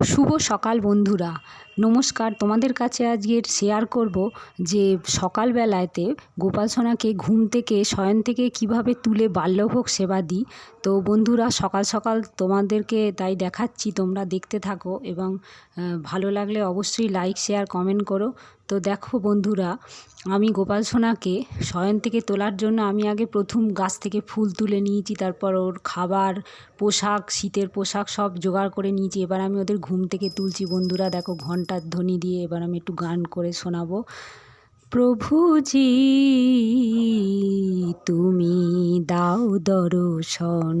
শুভ সকাল বন্ধুরা। নমস্কার, তোমাদের কাছে আজকে শেয়ার করব যে সকালবেলাতে গোপাল সোনাকে ঘুম থেকে, শয়ন থেকে কীভাবে তুলে বাল্যভোগ সেবা দিই। তো বন্ধুরা, সকাল সকাল তোমাদেরকে তাই দেখাচ্ছি, তোমরা দেখতে থাকো এবং ভালো লাগলে অবশ্যই লাইক শেয়ার কমেন্ট করো। তো দেখো বন্ধুরা, আমি গোপাল সোনাকে শয়ন থেকে তোলার জন্য আমি আগে প্রথম গাছ থেকে ফুল তুলে নিয়েছি, তারপর ওর খাবার, পোশাক, শীতের পোশাক সব জোগাড় করে নিয়েছি। এবার আমি ওদের ঘুম থেকে তুলছি। বন্ধুরা, দেখো ঘণ্টার ধ্বনি দিয়ে এবার আমি একটু গান করে শোনাবো। প্রভুজি তুমি দাও দর্শন।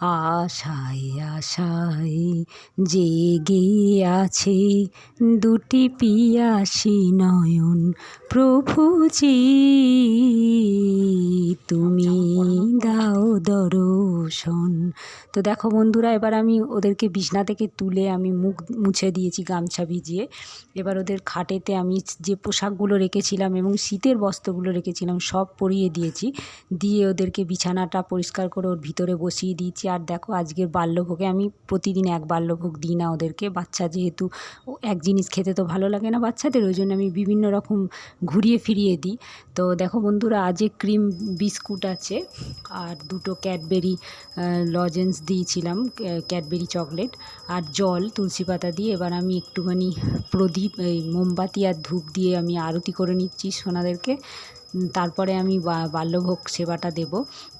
আশায় আশায় জেগে আছে দুটি পিয়াসি নয়ন। প্রভুজি তুমি দাও দর্শন। তো দেখো বন্ধুরা, এবার আমি ওদেরকে বিছনা থেকে তুলে আমি মুখ মুছে দিয়েছি, গামছা ভিজিয়ে। এবার ওদের খাটেতে আমি যে পোশাকগুলো রেখেছিলাম এবং শীতের বস্ত্রগুলো রেখেছিলাম, সব পরিয়ে দিয়েছি। দিয়ে ওদেরকে বিছানাটা পরিষ্কার করে ওর ভিতরে বসিয়ে দিয়েছি। আর দেখো, আজকের বাল্যভোগে আমি প্রতিদিন এক বাল্যভোগ দিই না ওদেরকে। বাচ্চা যেহেতু এক জিনিস খেতে তো ভালো লাগে না বাচ্চাদের, ওই জন্য আমি বিভিন্ন রকম ঘুরিয়ে ফিরিয়ে দিই। তো দেখো বন্ধুরা আজকে ক্রিম বিস্কুট আছে, আর দুটো ক্যাডবেরি লজেন্স দিয়েছিলাম ক্যাডবেরি চকলেট আর জল, তুলসী পাতা দিয়ে। এবার আমি একটুখানি প্রদীপ, এই মোমবাতি আর ধূপ দিয়ে আমি আরতি করে নিচ্ছি সোনাদেরকে। তারপরে আমি বাল্যভোগ সেবাটা দেব।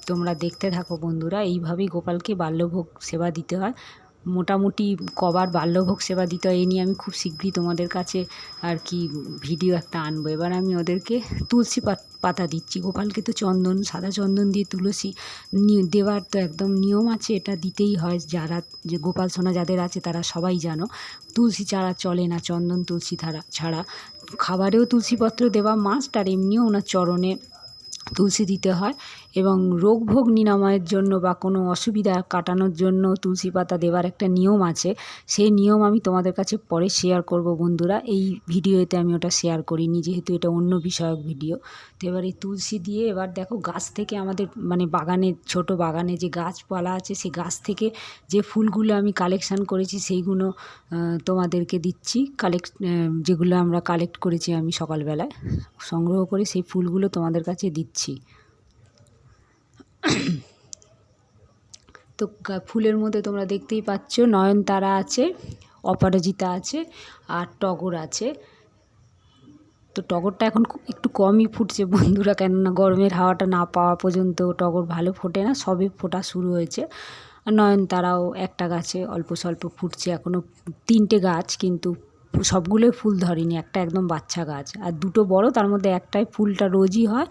তোমরা দেখতে থাকো বন্ধুরা, এইভাবেই গোপালকে বাল্যভোগ সেবা দিতে হয়। মোটামুটি কবার বাল্যভোগ সেবা দিতে হয় এই নিয়ে আমি খুব শীঘ্রই তোমাদের কাছে আর কি ভিডিও একটা আনব। এবার আমি ওদেরকে তুলসী পাতা দিচ্ছি। গোপালকে তো চন্দন, সাদা চন্দন দিয়ে তুলসী দেওয়ার তো একদম নিয়ম আছে, এটা দিতেই হয়। যারা, যে গোপাল, সোনা যাদের আছে তারা সবাই জানো, তুলসী ছাড়া চলে না চন্দন তুলসী ছাড়া ছাড়া। খাবারেও তুলসীপত্র দেওয়া মাস্ট আর এমনিও ওনার চরণে তুলসী দিতে হয়। এবং রোগ ভোগ নিরাময়ের জন্য বা কোনো অসুবিধা কাটানোর জন্য তুলসী পাতা দেওয়ার একটা নিয়ম আছে। সেই নিয়ম আমি তোমাদের কাছে পরে শেয়ার করব বন্ধুরা। এই ভিডিওতে আমি ওটা শেয়ার করিনি, যেহেতু এটা অন্য বিষয়ক ভিডিও। তো এবার এই তুলসী দিয়ে এবার দেখো গাছ থেকে আমাদের মানে বাগানে, ছোট বাগানে যে গাছপালা আছে সেই গাছ থেকে যে ফুলগুলো আমি কালেকশান করেছি, সেইগুলো তোমাদেরকে দিচ্ছি। কালেক্ট যেগুলো আমরা কালেক্ট করেছি আমি সকালবেলায়। সংগ্রহ করে সেই ফুলগুলো তোমাদের কাছে দিচ্ছি। তো ফুলের মধ্যে তোমরা দেখতেই পাচ্ছ নয়নতারা আছে, অপরাজিতা আছে আর টগর আছে। তো টগরটা এখন একটু কমই ফুটছে বন্ধুরা, কেননা গরমের হাওয়াটা না পাওয়া পর্যন্ত টগর ভালো ফোটে না, সবে ফোটা শুরু হয়েছে। আর নয়নতারাও একটা গাছে অল্প স্বল্প ফুটছে এখনও তিনটে গাছ, কিন্তু সবগুলোই ফুল ধরেনি, একটা একদম বাচ্চা গাছ। আর দুটো বড়, তার মধ্যে একটাই ফুলটা রোজই হয়,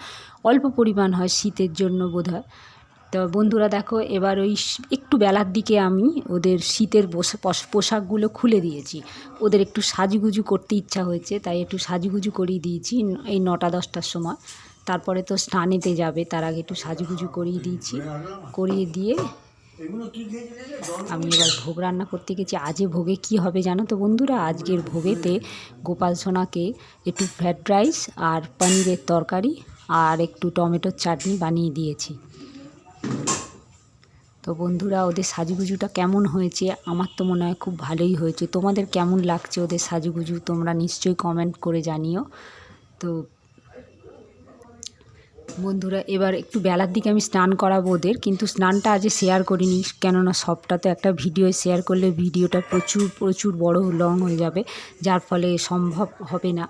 অল্প পরিমাণ হয় শীতের জন্য বোধ হয় তো বন্ধুরা দেখো, এবার ওই একটু বেলার দিকে আমি ওদের শীতের পোশাকগুলো খুলে দিয়েছি। ওদের একটু সাজুগুজু করতে ইচ্ছা হয়েছে, তাই একটু সাজুগুজু করিয়ে দিয়েছি এই নটা, দশটার সময়। তারপরে তো স্নানেতে যাবে, তার আগে একটু সাজুগুজু করিয়ে দিয়েছি। করিয়ে দিয়ে আমি এবার ভোগ রান্না করতে গেছি। আজে ভোগে কি হবে জানো তো বন্ধুরা? আজকের ভোগেতে গোপাল সোনাকে একটু ফ্রায়েড রাইস আর পনিরের তরকারি আর একটু টমেটোর চাটনি বানিয়ে দিয়েছি। তো বন্ধুরা, ওদের সাজুগুজুটা কেমন হয়েছে? আমার তো মনে হয় খুব ভালোই হয়েছে। তোমাদের কেমন লাগছে ওদের সাজুগুজু? তোমরা নিশ্চয়ই কমেন্ট করে জানিও। তো বন্ধুরা, এবার একটু বেলার দিকে আমি স্নান করাবো ওদের, কিন্তু স্নানটা আজ শেয়ার করিনি, কেননা সবটা তো একটা ভিডিও শেয়ার করলে ভিডিওটা প্রচুর প্রচুর বড় লং হয়ে যাবে, যার ফলে সম্ভব হবে না।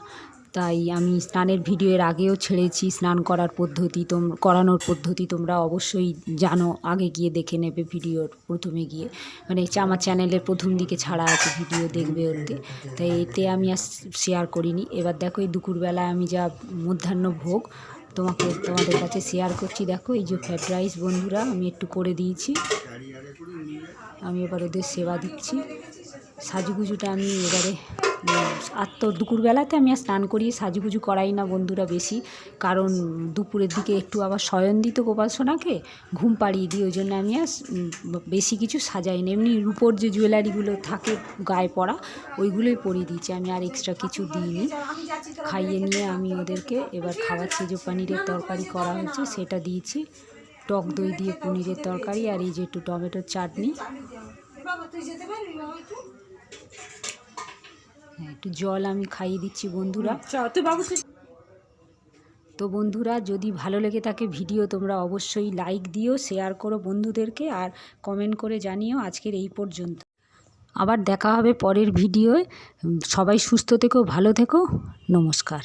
তাই আমি স্নানের ভিডিওর আগেও ছেড়েছি, স্নান করার পদ্ধতি তোম, করানোর পদ্ধতি তোমরা অবশ্যই জানো, আগে গিয়ে দেখে নেবে ভিডিওর প্রথমে গিয়ে। মানে আমার চ্যানেলের প্রথম দিকে ছাড়া আছে ভিডিও দেখবে ওতে। তাই এতে আমি আর শেয়ার করিনি। এবার দেখো, এই দুপুরবেলায় আমি যা মধ্যাহ্ন ভোগ, তোমাকে, তোমাদের কাছে শেয়ার করছি। দেখো, এই যে ফ্রায়েড রাইস বন্ধুরা, আমি একটু করে দিয়েছি। আমি এবার ওদের সেবা দিচ্ছি। সাজুগুজুটা আমি এবারে আর তো দুপুরবেলাতে আমি আর স্নান করিয়ে সাজুগুজু করাই না বন্ধুরা বেশি। কারণ দুপুরের দিকে একটু আবার শয়ন দিত গোপাল সোনাকে ঘুম পাড়িয়ে দিই, ওই জন্য আমি আর বেশি কিছু সাজাই না এমনি রুপোর যে জুয়েলারিগুলো থাকে গায়ে পরা ওইগুলোই পরিয়ে দিয়েছি। আমি আর এক্সট্রা কিছু দিইনি। খাইয়ে নিয়ে আমি ওদেরকে এবার খাওয়াচ্ছি। যে পনিরের তরকারি করা হয়েছে সেটা দিয়েছি। টক দই দিয়ে পনিরের তরকারি আর এই যে একটু টমেটোর চাটনি। হ্যাঁ, একটু জল আমি খাইয়ে দিচ্ছি বন্ধুরা। তো বন্ধুরা যদি ভালো লেগে থাকে ভিডিও তোমরা অবশ্যই লাইক দিও শেয়ার করো বন্ধুদেরকে আর কমেন্ট করে জানিও আজকের এই পর্যন্ত। আবার দেখা হবে পরের ভিডিওয়। সবাই সুস্থ থেকো ভালো থেকো নমস্কার।